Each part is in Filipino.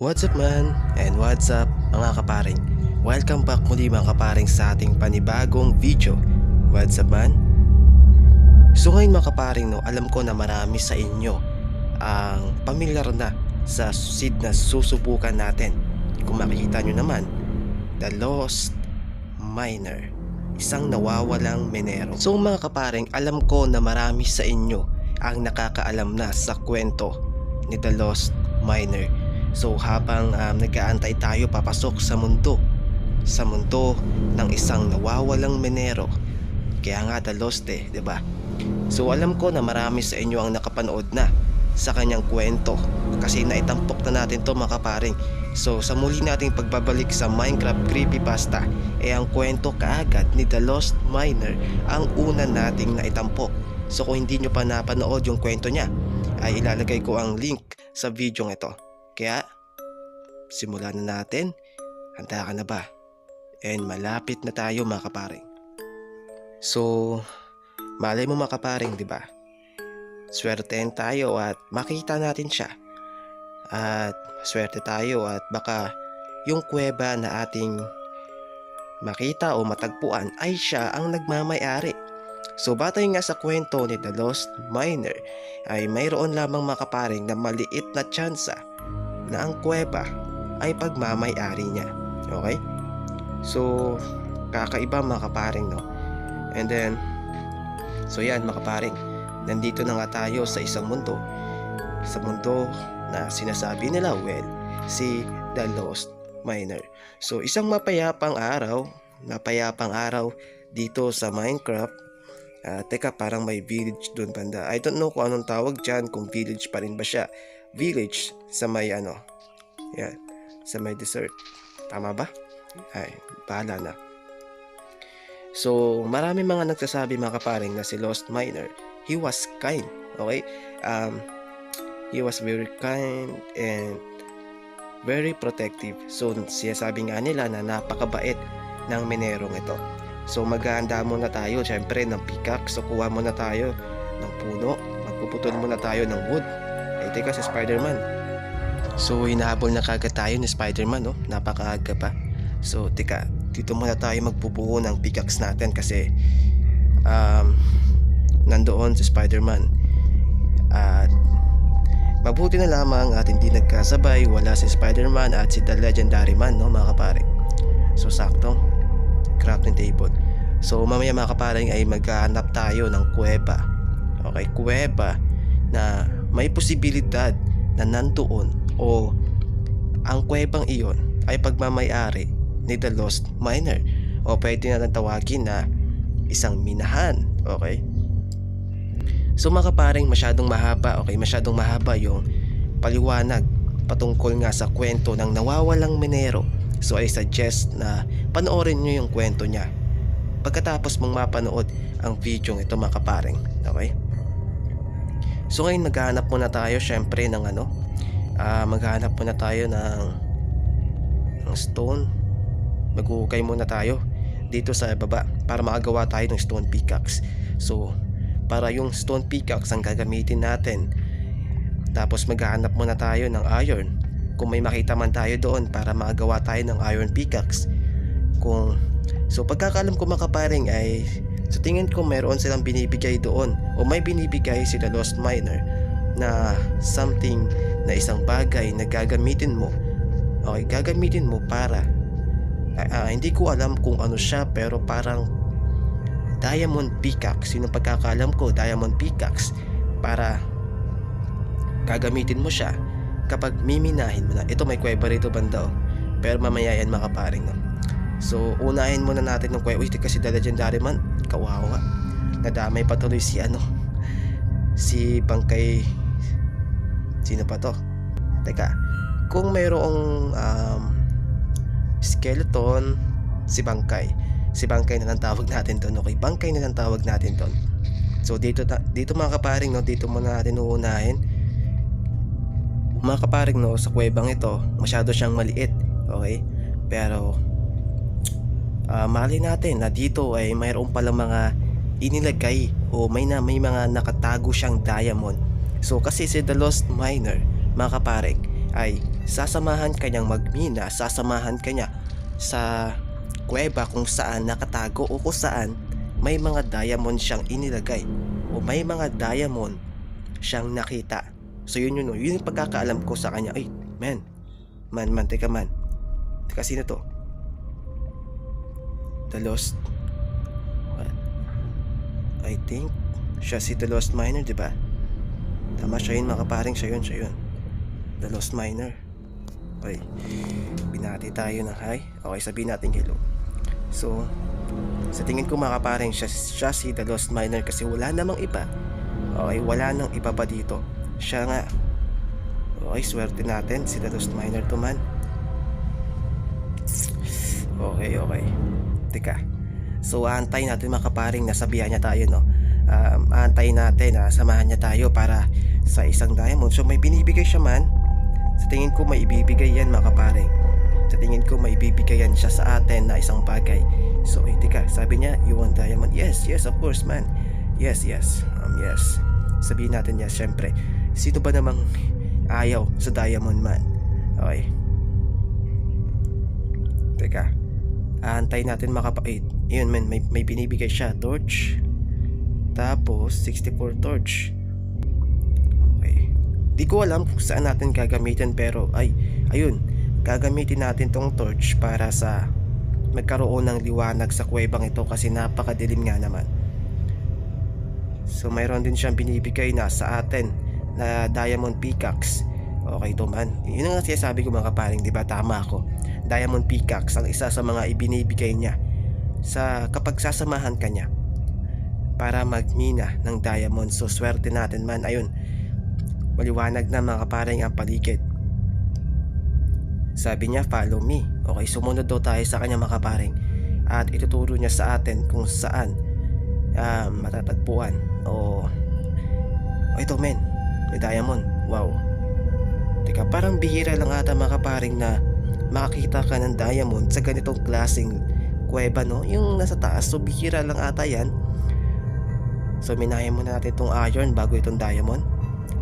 What's up man? And what's up mga kaparing? Welcome back muli mga kaparing sa ating panibagong video. What's up man? So ngayon mga kaparing no, alam ko na marami sa inyo ang pamilyar na sa seed na susubukan natin. Kung makikita nyo naman, The Lost Miner. Isang nawawalang menero. So mga kaparing, alam ko na marami sa inyo ang nakakaalam na sa kwento ni The Lost Miner. So habang um, nag-aantay tayo papasok sa mundo, sa mundo ng isang nawawalang menero, kaya nga The Lost eh, 'di ba? So alam ko na marami sa inyo ang nakapanood na sa kanyang kwento kasi naitampok na natin to mga kaparing. So sa muli nating pagbabalik sa Minecraft Creepypasta, eh ang kwento kaagad ni The Lost Miner ang una nating naitampok. So kung hindi nyo pa napanood yung kwento niya, ay ilalagay ko ang link sa video ito. Kaya, simulan na natin. Handa ka na ba? And malapit na tayo mga kaparing. So, malay mo mga kaparing, di ba? Swertein tayo at makita natin siya. At swerte tayo at baka yung kuweba na ating makita o matagpuan ay siya ang nagmamayari. So batay nga sa kwento ni The Lost Miner ay mayroon lamang makaparing na maliit na tsansa na ang kuweba ay pagmamayari niya. Okay? So kakaiba mga kaparing no. And then so yan mga kaparing. Nandito na nga tayo sa isang mundo. Sa mundo na sinasabi nila well si The Lost Miner. So isang mapayapang araw, napayapang araw dito sa Minecraft Ah, teka, parang may village doon banda. I don't know kung anong tawag dyan, kung village pa rin ba siya. Village sa may ano. Yan, sa may desert. Tama ba? Ay, bahala na. So, marami mga nagsasabi mga kaparing na si Lost Miner, he was kind. Okay? Um, he was very kind and very protective. So, siya sabi nga nila na napakabait ng minerong ito. So maghahanda muna tayo syempre ng pickaxe. So kuha muna tayo ng puno. Magpuputol muna tayo ng wood. Eh teka si Spider-Man. So hinahabol na kagad tayo ni Spider-Man no. Napakaaga pa. So teka, dito muna tayo magbubuo ng pickaxe natin kasi um, nandoon si Spider-Man. At mabuti na lamang at hindi nagkasabay wala si Spider-Man at si The Legendary Man no mga kapare. So sakto crafting table. So mamaya mga kaparing ay maghahanap tayo ng kuweba. Okay, kuweba na may posibilidad na nandoon o ang kuwebang iyon ay pagmamayari ni The Lost Miner o pwede na tawagin na isang minahan. Okay? So mga kaparing masyadong mahaba, okay, masyadong mahaba yung paliwanag patungkol nga sa kwento ng nawawalang minero So I suggest na panoorin nyo yung kwento niya pagkatapos mong mapanood ang video ito mga kaparing. Okay? So ngayon maghahanap muna tayo syempre ng ano? Uh, maghahanap muna tayo ng ng stone. Maghuhukay muna tayo dito sa baba para makagawa tayo ng stone pickaxe. So para yung stone pickaxe ang gagamitin natin. Tapos maghahanap muna tayo ng iron. Kung may makita man tayo doon para makagawa tayo ng iron pickaxe kung so pagkakalam ko makaparing ay sa tingin ko meron silang binibigay doon o may binibigay sila lost miner na something na isang bagay na gagamitin mo. Okay gagamitin mo para uh, hindi ko alam kung ano siya pero parang diamond pickaxe yun ang pagkakalam ko diamond pickaxe para gagamitin mo siya kapag miminahin mo na. Ito may kuweba rito banda oh. pero mamaya yan makaparing no? so unahin muna natin ng kuweba. Kasi the legendary man kawawa. Nadamay pa tuloy si ano si bangkay. Sino pa to? Teka kung mayroong um, skeleton si bangkay. Si bangkay na lang tawag natin doon okay bangkay na lang tawag natin doon so dito dito mga kaparing no? Dito muna natin uunahin. Mga kaparing no? Sa kuwebang ito masyado siyang maliit okay? Pero uh, mali natin na dito ay mayroon pala mga inilagay o may na may mga nakatago siyang diamond so kasi si The Lost Miner mga kaparing ay sasamahan kanyang magmina, sasamahan kanya sa kuweba kung saan nakatago o kung saan may mga diamond siyang inilagay o may mga diamond siyang nakita. So yun yun, yun yung pagkakaalam ko sa kanya. Ay, man, man, man, teka man. Teka, sino to? The Lost... I think siya si The Lost Miner, di ba? Tama siya yun, mga. Siya yun, siya yun. The Lost Miner. Okay. Binati tayo ng hi. Okay, sabihin natin hello. So, sa tingin ko mga kaparing, siya, siya si The Lost Miner kasi wala namang iba. Okay, wala nang iba pa dito. Siya nga. Okay, swerte natin si The Lost Miner to man. Okay, okay. Teka. So, antay natin mga kaparing na sabihan niya tayo, no? Um, antay natin na samahan niya tayo para sa isang diamond. So, may binibigay siya man. Sa tingin ko may ibibigay yan mga kaparing. Sa tingin ko may ibibigay yan siya sa atin na isang bagay. So, eh, teka, sabi niya, you want diamond? Yes, yes, of course, man. Yes, yes, um, yes. Sabihin natin yes, syempre. Sino ba namang ayaw sa diamond man? Okay. Teka. Aantay natin makapa... Eh, yun man, may, may binibigay siya. Torch. Tapos, 64 torch. Okay. Di ko alam kung saan natin gagamitin pero ay, ayun. Gagamitin natin tong torch para sa magkaroon ng liwanag sa kuwebang ito kasi napakadilim nga naman. So mayroon din siyang binibigay na sa atin na diamond pickaxe. Okay to man. Yun ang sinasabi ko mga kaparing, di ba? Tama ako. Diamond pickaxe ang isa sa mga ibinibigay niya sa kapag sasamahan ka para magmina ng diamond. So swerte natin man. Ayun. Maliwanag na mga kaparing ang paligid. Sabi niya, follow me. Okay, sumunod daw tayo sa kanya mga kaparing. At ituturo niya sa atin kung saan ah, matatagpuan. O, o ito men, may diamond. Wow. Teka, parang bihira lang ata mga kaparing na makakita ka ng diamond sa ganitong klaseng kuweba, no? Yung nasa taas, so bihira lang ata yan. So, minayan muna natin itong iron bago itong diamond.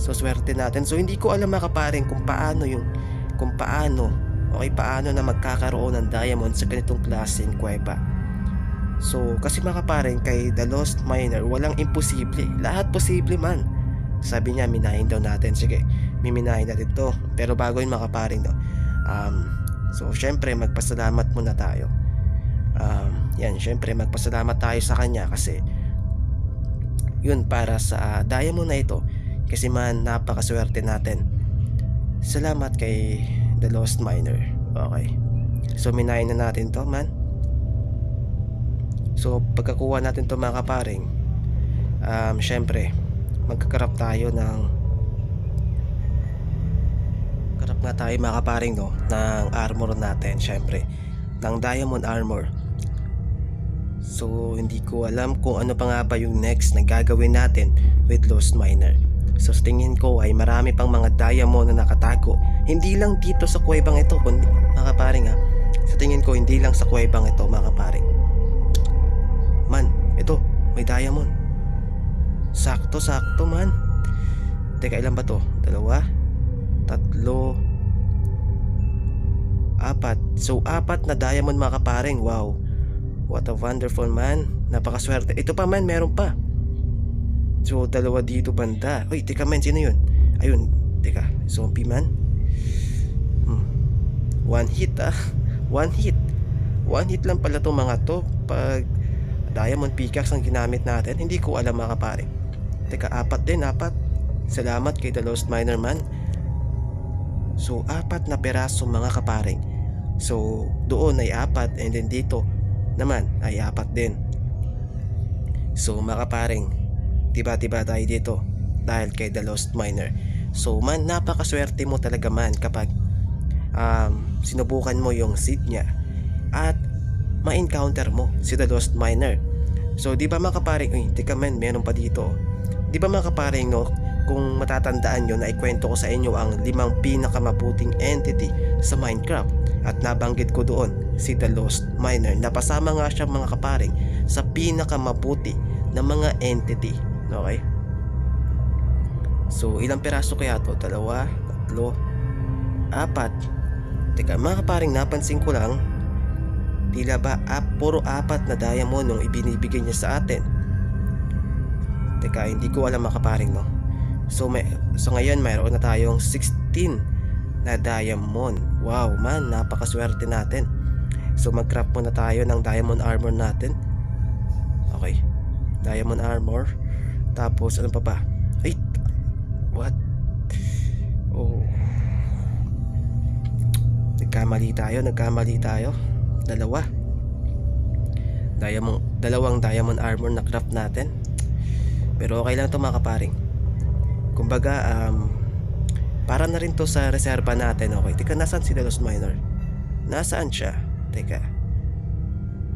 So, swerte natin. So, hindi ko alam mga kaparing kung paano yung kung paano okay paano na magkakaroon ng diamond sa ganitong klaseng kuweba. So, kasi mga kaparing kay The Lost Miner, walang imposible. Lahat posible man. Sabi niya, minahin daw natin. Sige, miminahin natin to. Pero bago yun mga kaparing, no? Um, so, syempre, magpasalamat muna tayo. Um, yan, syempre, magpasalamat tayo sa kanya kasi yun para sa diamond na ito. Kasi man, napakaswerte natin. Salamat kay The Lost Miner. Okay. So, minahin na natin to, man. So, pagkakuha natin to mga kaparing, um, syempre, magkakarap tayo ng karap nga tayo mga kaparing, no, ng armor natin, syempre, ng diamond armor. So, hindi ko alam kung ano pa nga ba yung next na gagawin natin with Lost Miner. So, tingin ko ay marami pang mga diamond na nakatago. Hindi lang dito sa kuwebang ito, kundi, mga kaparing ha. Sa tingin ko, hindi lang sa kuwebang ito, mga kaparing. Man, ito, may diamond. Sakto, sakto man. Teka, ilan ba to? Dalawa? Tatlo? Apat. So, apat na diamond mga kaparing. Wow. What a wonderful man. Napakaswerte. Ito pa man, meron pa. So, dalawa dito banda. Uy, teka man, sino yun? Ayun, teka. Zombie man? Hmm. One hit ah. One hit. One hit lang pala tong mga to. Pag diamond pickaxe ang ginamit natin, hindi ko alam mga kapare. Teka, apat din, apat. Salamat kay The Lost Miner man. So, apat na peraso mga kaparing. So, doon ay apat and then dito naman ay apat din. So, mga kaparing, tiba-tiba tayo dito dahil kay The Lost Miner. So, man, napakaswerte mo talaga man kapag um, sinubukan mo yung seed niya at ma-encounter mo si The Lost Miner. So, di ba mga kaparing, uy, tika man, meron pa dito. Di ba mga kaparing, no, kung matatandaan nyo na ikwento ko sa inyo ang limang pinakamabuting entity sa Minecraft. At nabanggit ko doon si The Lost Miner. Napasama nga siya mga kaparing sa pinakamabuti na mga entity. Okay? So ilang peraso kaya to? dalawa, tatlo? Apat. Teka, mga kaparing, napansin ko lang, tila ba ap, puro apat na diamond yung ibinibigay niya sa atin. Teka, hindi ko alam mga kaparing, no? So, may, so ngayon, mayroon na tayong 16 na diamond. Wow, man, napakaswerte natin. So, mag-craft muna tayo ng diamond armor natin. Okay. Diamond armor. Tapos, ano pa ba? Ay! What? Oh. Nagkamali tayo, nagkamali tayo. Dalawa. Diamond, dalawang diamond armor na craft natin. Pero okay lang to mga kaparing. Kumbaga, um, para na rin to sa reserva natin. Okay, teka, nasaan si Delos Minor? Nasaan siya? Teka.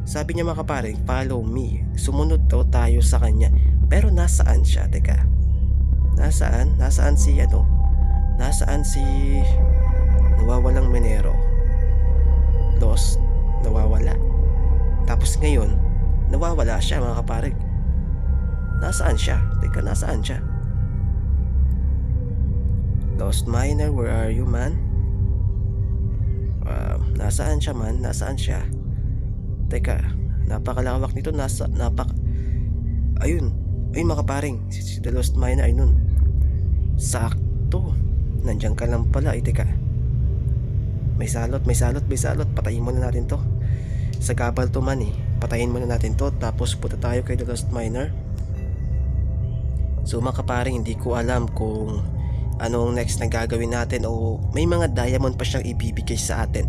Sabi niya mga kaparing, follow me. Sumunod daw tayo sa kanya. Pero nasaan siya? Teka. Nasaan? Nasaan si ano? Nasaan si nawawalang Menero? Lost? Nawawala. Tapos ngayon, nawawala siya mga kaparing. Nasaan siya? Teka, nasaan siya? Lost Miner, where are you man? Um, nasaan siya man? Nasaan siya? Teka, napakalawak nito. Nasa, napak... Ayun. Ayun mga kaparing. Si, si The Lost Miner ay nun. Sakto. Nandiyan ka lang pala. Ay, teka. May salot, may salot, may salot. Patayin muna natin to. Sa gabal to man eh. Patayin muna natin to. Tapos punta tayo kay The Lost Miner. So mga hindi ko alam kung anong next na gagawin natin o may mga diamond pa siyang ibibigay sa atin.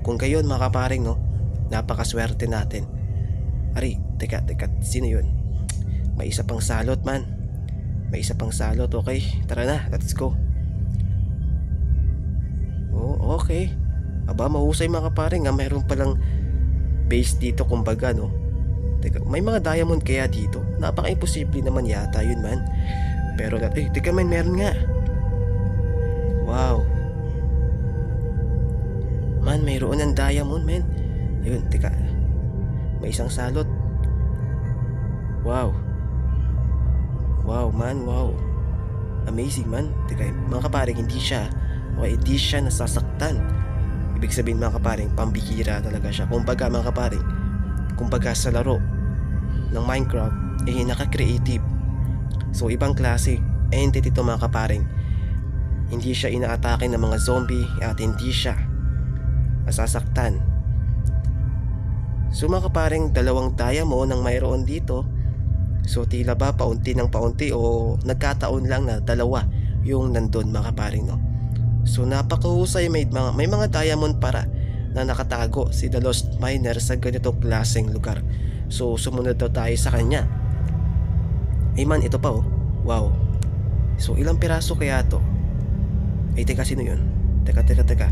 Kung gayon mga no, napakaswerte natin. Ari, teka, teka, sino yun? May isa pang salot man. May isa pang salot, okay? Tara na, let's go. Oh, okay. Aba, mahusay mga kaparing nga mayroon palang base dito kumbaga no. Teka, may mga diamond kaya dito? Napaka-imposible naman yata yun man. Pero, eh, teka man, meron nga. Wow. Man, mayroon ng diamond, man. Ayun, teka. May isang salot. Wow. Wow, man, wow. Amazing, man. Teka, mga kaparing, hindi siya. O, hindi siya nasasaktan. Ibig sabihin, mga kaparing, pambihira talaga siya. Kumbaga, mga kaparing, kumbaga sa laro ng Minecraft, eh, naka-creative. So, ibang klase entity to mga kaparing. Hindi siya inaatake ng mga zombie at hindi siya nasasaktan. So mga kaparing, dalawang diamond ang mayroon dito. So tila ba paunti ng paunti o nagkataon lang na dalawa yung nandun mga kaparing no. So napakahusay may mga, may mga diamond para na nakatago si The Lost Miner sa ganito klaseng lugar. So sumunod daw tayo sa kanya. Ay man, ito pa oh. Wow. So ilang piraso kaya to? Ay teka, sino yun? Teka, teka, teka.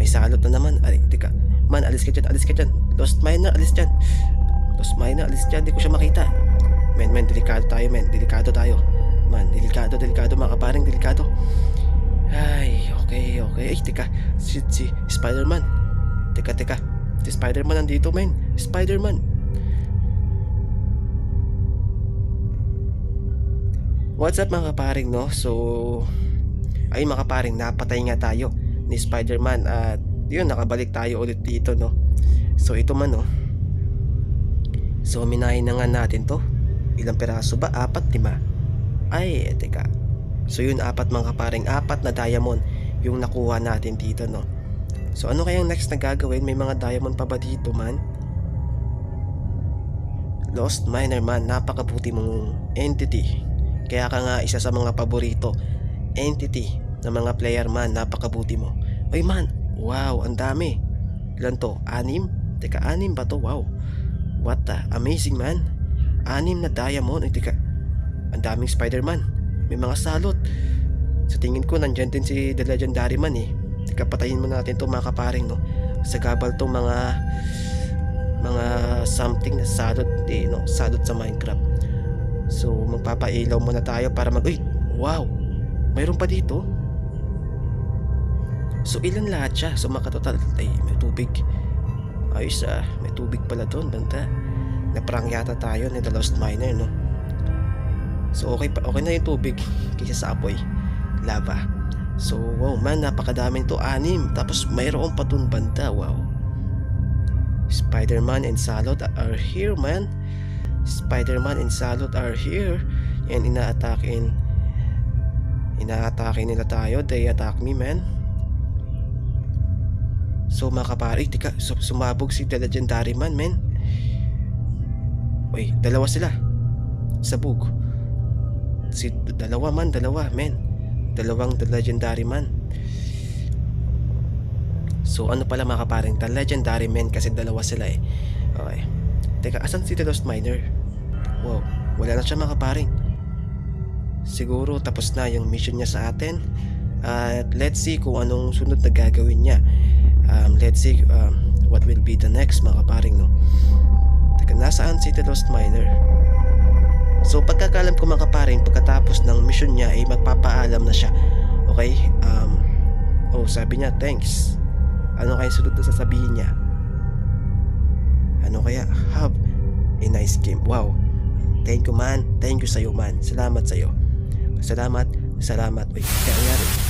May salot na naman. Ay, teka. Man, alis ka dyan, alis ka dyan. Lost Miner, alis dyan. Lost Miner, alis dyan. Di ko siya makita. Men, men, delikado tayo, men. Delikado tayo. Man, delikado, delikado, mga kaparing, delikado. Ay, okay, okay. Ay, teka. Si, si Spider-Man. Teka, teka. Si Spider-Man nandito, men. Spider-Man. What's up mga kaparing no? So ay mga kaparing napatay nga tayo ni Spider-Man at yun nakabalik tayo ulit dito no. So ito man no. So minahin na nga natin to. Ilang peraso ba? Apat, lima? Ay, teka. So yun apat mga kaparing, apat na diamond yung nakuha natin dito no. So ano kayang next na gagawin? May mga diamond pa ba dito man? Lost Miner man, napakabuti mong entity. Kaya ka nga isa sa mga paborito entity ng mga player man, napakabuti mo. Oy man, wow, ang dami. Ilan to? Anim? Teka, anim ba to? Wow. What the? Amazing man. Anim na diamond. Ay, teka. Ang daming Spider-Man. May mga salot. Sa tingin ko, nandyan din si The Legendary Man eh. Teka, patayin mo natin to mga kaparing, no? Sa gabal to mga mga something na salot eh, no? Salot sa Minecraft. So, magpapailaw muna tayo para mag... Uy! Wow! Mayroon pa dito? So, ilan lahat siya? So, makatotal... Ay, may tubig. Ayos ah. May tubig pala doon, banda. Naprang yata tayo ni The Lost Miner, no? So, okay, pa, okay na yung tubig kaysa sa apoy. Lava. So, wow man, napakadaming to, anim. Tapos mayroon pa dun banda, wow. Spider-Man and Salot are here, man. Spider-Man and Salot are here. And ina-attackin. Ina-attackin nila tayo. They attack me, man. So mga kapari, tika, su- sumabog si The Legendary Man, men. Uy, dalawa sila. Sabog. Si dalawa man, dalawa, men. Dalawang The Legendary Man. So ano pala mga kaparing, The Legendary Man kasi dalawa sila eh. Okay. Teka, asan si The Lost Miner? Wow, wala na siya mga kaparing. Siguro tapos na yung mission niya sa atin. At let's see kung anong sunod na gagawin niya. Um, let's see um, what will be the next mga kaparing no. Teka, nasaan si The Lost Miner? So pagkakalam ko mga kaparing, pagkatapos ng mission niya ay magpapaalam na siya. Okay? Um, oh, sabi niya, thanks. Ano kaya sunod na sasabihin niya? Ano kaya? Have a nice game. Wow. Thank you man. Thank you sa'yo man. Salamat sa'yo. Salamat. Salamat. Uy, kaya nangyari.